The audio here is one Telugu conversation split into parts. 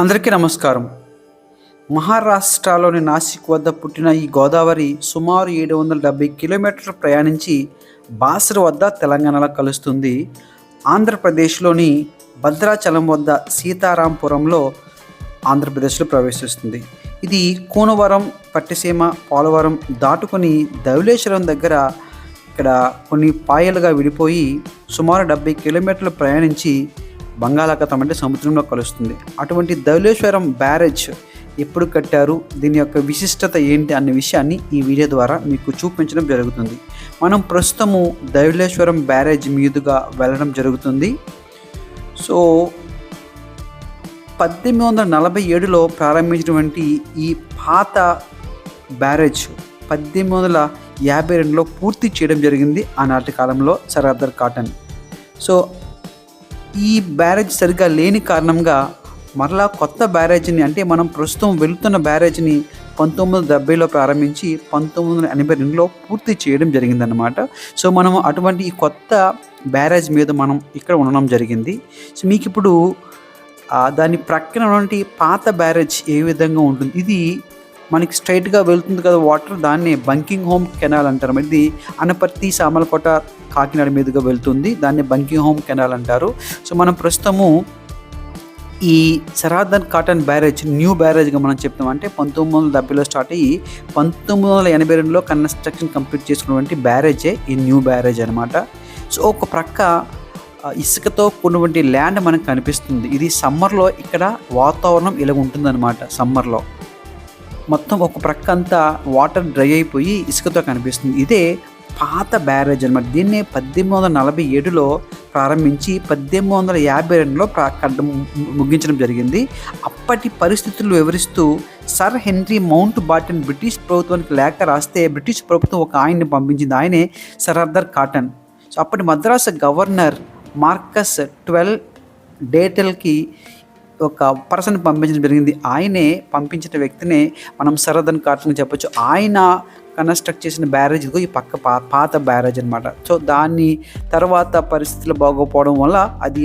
అందరికీ నమస్కారం. మహారాష్ట్రలోని నాసిక్ వద్ద పుట్టిన ఈ గోదావరి సుమారు ఏడు వందల డెబ్బై కిలోమీటర్లు ప్రయాణించి బాసర వద్ద తెలంగాణలో కలుస్తుంది. ఆంధ్రప్రదేశ్లోని భద్రాచలం వద్ద సీతారాంపురంలో ఆంధ్రప్రదేశ్లో ప్రవేశిస్తుంది. ఇది కూనవరం పట్టిసీమ పోలవరం దాటుకొని ధవళేశ్వరం దగ్గర ఇక్కడ కొన్ని పాయలుగా విడిపోయి సుమారు డెబ్బై కిలోమీటర్లు ప్రయాణించి బంగాళాఖాతం అంటే సముద్రంలో కలుస్తుంది. అటువంటి ధవలేశ్వరం బ్యారేజ్ ఎప్పుడు కట్టారు? దీని యొక్క విశిష్టత ఏంటి? అనే విషయాన్ని ఈ వీడియో ద్వారా మీకు చూపించడం జరుగుతుంది. మనం ప్రస్తుతము ధవలేశ్వరం బ్యారేజ్ మీదుగా వెళ్ళడం జరుగుతుంది. సో పద్దెనిమిది వందల నలభై ఏడులో ప్రారంభించినటువంటి ఈ పాత బ్యారేజ్ పద్దెనిమిది వందల యాభై రెండులో పూర్తి చేయడం జరిగింది. ఆనాటి కాలంలో సరదర్ కాటన్. సో ఈ బ్యారేజ్ సరిగ్గా లేని కారణంగా మరలా కొత్త బ్యారేజ్ని అంటే మనం ప్రస్తుతం వెళుతున్న బ్యారేజ్ని పంతొమ్మిది వందల డెబ్బైలో ప్రారంభించి పంతొమ్మిది వందల ఎనభై రెండులో పూర్తి చేయడం జరిగిందన్నమాట. సో మనం అటువంటి ఈ కొత్త బ్యారేజ్ మీద మనం ఇక్కడ ఉండడం జరిగింది. సో మీకు ఇప్పుడు దాని ప్రక్కన ఉన్నటువంటి పాత బ్యారేజ్ ఏ విధంగా ఉంటుంది? ఇది మనకి స్ట్రైట్గా వెళ్తుంది కదా వాటర్ దాన్ని బంకింగ్ హోమ్ కెనాల్ అంటారు. ఇది అనపర్తి సామలకోట కాకినాడ మీదుగా వెళ్తుంది. దాన్ని బంకింగ్ హోమ్ కెనాల్ అంటారు. సో మనం ప్రస్తుతము ఈ sir Arthur Cotton barrage new బ్యారేజ్గా మనం చెప్తాం. అంటే పంతొమ్మిది వందల డెబ్బైలో స్టార్ట్ అయ్యి పంతొమ్మిది వందల ఎనభై రెండులో కన్స్ట్రక్షన్ కంప్లీట్ చేసుకున్నటువంటి బ్యారేజే ఈ న్యూ బ్యారేజ్ అనమాట సో ఒక ప్రక్క ఇసుకతో కూడినటువంటి ల్యాండ్ మనకు కనిపిస్తుంది. ఇది సమ్మర్లో ఇక్కడ వాతావరణం ఇలా ఉంటుందన్నమాట సమ్మర్లో మొత్తం ఒక ప్రక్క అంతా వాటర్ డ్రై అయిపోయి ఇసుకతో కనిపిస్తుంది. ఇదే పాత బ్యారేజ్ అనమాట దీన్ని పద్దెనిమిది వందల నలభై ఏడులో ప్రారంభించి పద్దెనిమిది వందల యాభై రెండులో ప్రా ముగించడం జరిగింది. అప్పటి పరిస్థితులు వివరిస్తూ sir Henry Mountbatten British ప్రభుత్వానికి లేఖ రాస్తే బ్రిటిష్ ప్రభుత్వం ఒక ఆయన్ని పంపించింది. ఆయనే సరార్దర్ కాటన్. సో అప్పటి మద్రాసు గవర్నర్ మార్కస్ ట్వెల్వ్ డేటల్కి ఒక పర్సన్ పంపించడం జరిగింది. ఆయనే పంపించిన వ్యక్తినే మనం సరదన్ కాటన్ చెప్పొచ్చు. ఆయన కన్స్ట్రక్ట్ చేసిన బ్యారేజ్ ఈ పక్క పా పాత బ్యారేజ్ అనమాట సో దాన్ని తర్వాత పరిస్థితులు బాగోపోవడం వల్ల అది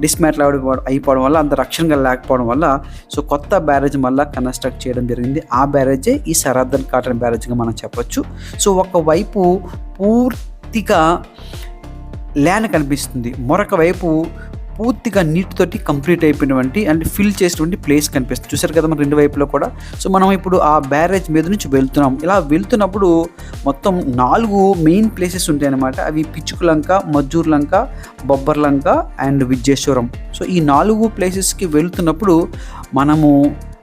డిస్మాటిల్ అయిపోవడం అయిపోవడం వల్ల అంత రక్షణగా లేకపోవడం వల్ల సో కొత్త బ్యారేజ్ మళ్ళీ కన్స్ట్రక్ట్ చేయడం జరిగింది. ఆ బ్యారేజే ఈ సరద్దన్ కాటన్ బ్యారేజ్గా మనం చెప్పొచ్చు. సో ఒకవైపు పూర్తిగా ల్యాండ్ కనిపిస్తుంది. మరొక వైపు పూర్తిగా నీటితోటి కంప్లీట్ అయిపోయినటువంటి అండ్ ఫిల్ చేసినటువంటి ప్లేస్ కనిపిస్తుంది. చూసారు కదా మన రెండు వైపులో కూడా. సో మనం ఇప్పుడు ఆ బ్యారేజ్ మీద నుంచి వెళ్తున్నాం. ఇలా వెళ్తున్నప్పుడు మొత్తం నాలుగు మెయిన్ ప్లేసెస్ ఉంటాయి అన్నమాట అవి పిచ్చుకులంక మజ్జూర్ లంక బొబ్బర్ లంక అండ్ విజయేశ్వరం సో ఈ నాలుగు ప్లేసెస్కి వెళ్తున్నప్పుడు మనము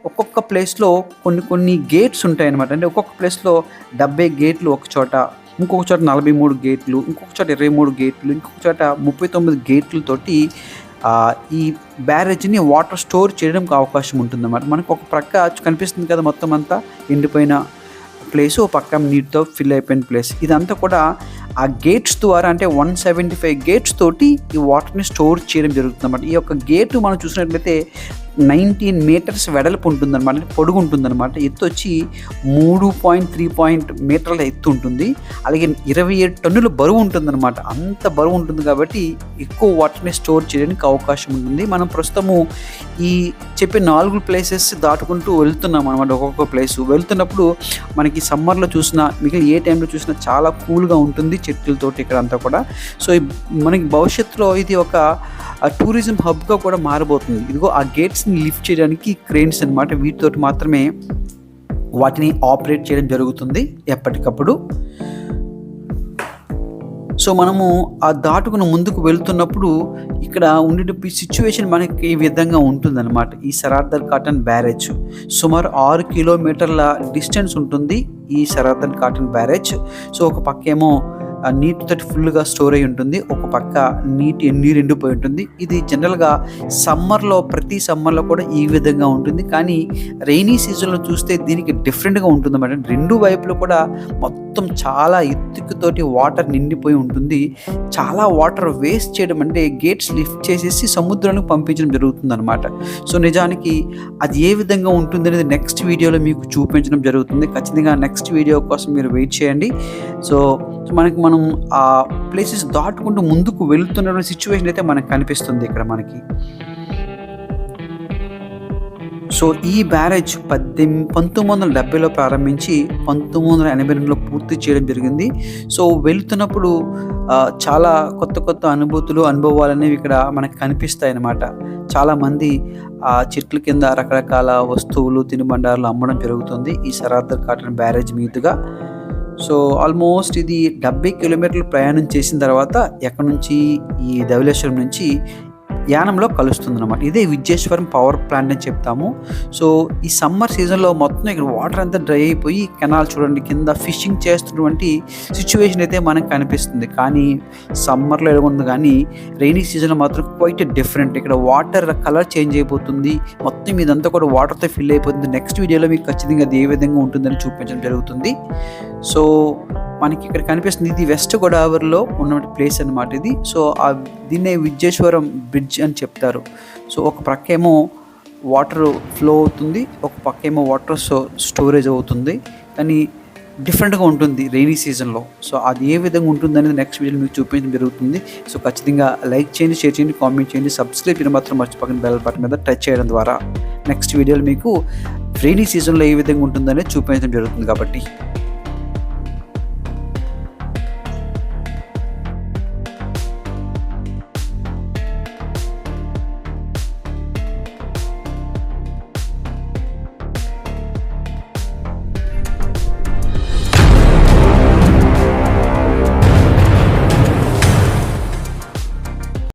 ఒక్కొక్క ప్లేస్లో కొన్ని కొన్ని గేట్స్ ఉంటాయి అన్నమాట అంటే ఒక్కొక్క ప్లేస్లో డెబ్బై గేట్లు ఒక చోట ఇంకొక చోట నలభై మూడు గేట్లు ఇంకొక చోట ఇరవై మూడు గేట్లు ఇంకొక చోట ముప్పై తొమ్మిది గేట్లతోటి ఈ బ్యారేజ్ని వాటర్ స్టోర్ చేయడానికి అవకాశం ఉంటుందన్నమాట. మనకు ఒక ప్రక్క కనిపిస్తుంది కదా మొత్తం అంతా ఎండిపోయిన ప్లేస్ ఒక పక్క నీటితో ఫిల్ అయిపోయిన ప్లేస్. ఇదంతా కూడా ఆ గేట్స్ ద్వారా అంటే వన్ సెవెంటీ ఫైవ్ గేట్స్ తోటి ఈ వాటర్ని స్టోర్ చేయడం జరుగుతుంది అన్నమాట ఈ యొక్క గేట్ మనం చూసినట్లయితే నైన్టీన్ మీటర్స్ వెడల్పు ఉంటుందన్నమాట అంటే పొడుగు ఉంటుందన్నమాట ఎత్తు వచ్చి మూడు పాయింట్ త్రీ పాయింట్ మీటర్ల ఎత్తు ఉంటుంది. అలాగే ఇరవై ఏడు టన్నుల బరువు ఉంటుందన్నమాట. అంత బరువు ఉంటుంది కాబట్టి ఎక్కువ వాటర్ని స్టోర్ చేయడానికి అవకాశం ఉంటుంది. మనం ప్రస్తుతము ఈ చెప్పే నాలుగు ప్లేసెస్ దాటుకుంటూ వెళ్తున్నాం అనమాట ఒక్కొక్క ప్లేస్ వెళ్తున్నప్పుడు మనకి సమ్మర్లో చూసినా మిగిలిన ఏ టైంలో చూసినా చాలా కూల్గా ఉంటుంది చెట్లతోటి ఇక్కడ అంతా కూడా. సో మనకి భవిష్యత్తులో ఇది ఒక టూరిజం హబ్గా కూడా మారబోతుంది. ఇదిగో ఆ గేట్స్ గేట్స్ని లిఫ్ట్ చేయడానికి క్రేన్స్ అనమాట వీటితోటి మాత్రమే వాటిని ఆపరేట్ చేయడం జరుగుతుంది ఎప్పటికప్పుడు. సో మనము ఆ దాటుకుని ముందుకు వెళ్తున్నప్పుడు ఇక్కడ ఉండే సిచ్యువేషన్ మనకి ఈ విధంగా ఉంటుందన్నమాట. ఈ సరార్దర్ కాటన్ బ్యారేజ్. సుమారు ఆరు కిలోమీటర్ల డిస్టెన్స్ ఉంటుంది ఈ సరార్దర్ కాటన్ బ్యారేజ్. సో ఒక పక్కేమో నీటితోటి ఫుల్గా స్టోర్ అయి ఉంటుంది. ఒక పక్క నీటి నీరు ఎండిపోయి ఉంటుంది. ఇది జనరల్గా సమ్మర్లో ప్రతి సమ్మర్లో కూడా ఈ విధంగా ఉంటుంది. కానీ రైనీ సీజన్లో చూస్తే దీనికి డిఫరెంట్గా ఉంటుంది అన్నమాట రెండు వైపులు కూడా మొత్తం చాలా ఎత్తుకుతోటి వాటర్ నిండిపోయి ఉంటుంది. చాలా వాటర్ వేస్ట్ చేయడం అంటే గేట్స్ లిఫ్ట్ చేసేసి సముద్రానికి పంపించడం జరుగుతుంది అనమాట సో నిజానికి అది ఏ విధంగా ఉంటుంది అనేది నెక్స్ట్ వీడియోలో మీకు చూపించడం జరుగుతుంది. ఖచ్చితంగా నెక్స్ట్ వీడియో కోసం మీరు వెయిట్ చేయండి. సో సో మనకి మనం ఆ ప్లేసెస్ దాటుకుంటూ ముందుకు వెళుతున్న సిచ్యువేషన్ అయితే మనకు కనిపిస్తుంది ఇక్కడ మనకి. సో ఈ బ్యారేజ్ పద్దెనిమి పంతొమ్మిది వందల డెబ్బైలో ప్రారంభించి పంతొమ్మిది వందల ఎనభై రెండులో పూర్తి చేయడం జరిగింది. సో వెళ్తున్నప్పుడు చాలా కొత్త కొత్త అనుభూతులు అనుభవాలు అనేవి ఇక్కడ మనకు కనిపిస్తాయి అన్నమాట చాలామంది ఆ చెట్ల కింద రకరకాల వస్తువులు తినుబండారాలు అమ్మడం జరుగుతుంది. ఈ సరార్దర్ కాటన్ బ్యారేజ్ మీదుగా. సో ఆల్మోస్ట్ ఇది డెబ్బై కిలోమీటర్లు ప్రయాణం చేసిన తర్వాత ఎక్కడి నుంచి ఈ ధవలేశ్వరం నుంచి యానంలో కలుస్తుంది అనమాట ఇదే విద్యేశ్వరం పవర్ ప్లాంట్ అని చెప్తాము. సో ఈ సమ్మర్ సీజన్లో మొత్తం ఇక్కడ వాటర్ అంతా డ్రై అయిపోయి కెనాల్ చూడండి కింద ఫిషింగ్ చేస్తున్నటువంటి సిచ్యువేషన్ అయితే మనకు కనిపిస్తుంది. కానీ సమ్మర్లో ఎలాగుంది కానీ రైనీ సీజన్లో మాత్రం క్వైట్ డిఫరెంట్ ఇక్కడ వాటర్ కలర్ చేంజ్ అయిపోతుంది. మొత్తం ఇదంతా కూడా వాటర్తో ఫిల్ అయిపోతుంది. నెక్స్ట్ వీడియోలో మీకు ఖచ్చితంగా అది ఏ విధంగా ఉంటుందని చూపించడం జరుగుతుంది. సో మనకి ఇక్కడ కనిపిస్తుంది. ఇది వెస్ట్ గోదావరిలో ఉన్న ప్లేస్ అనమాట ఇది. సో ఆ దీన్నే విద్యేశ్వరం బ్రిడ్జ్ అని చెప్తారు. సో ఒక ప్రక్క ఏమో వాటర్ ఫ్లో అవుతుంది. ఒక పక్క ఏమో వాటర్ సో స్టోరేజ్ అవుతుంది. కానీ డిఫరెంట్గా ఉంటుంది రైనీ సీజన్లో. సో అది ఏ విధంగా ఉంటుంది అనేది నెక్స్ట్ వీడియో మీకు చూపించడం జరుగుతుంది. సో ఖచ్చితంగా లైక్ చేయండి షేర్ చేయండి కామెంట్ చేయండి సబ్స్క్రైబ్ చేయడం మాత్రం మర్చిపోకండి. బెల్ బటన్ మీద టచ్ చేయడం ద్వారా. నెక్స్ట్ వీడియోలో మీకు రైనీ సీజన్లో ఏ విధంగా ఉంటుందనేది చూపించడం జరుగుతుంది కాబట్టి.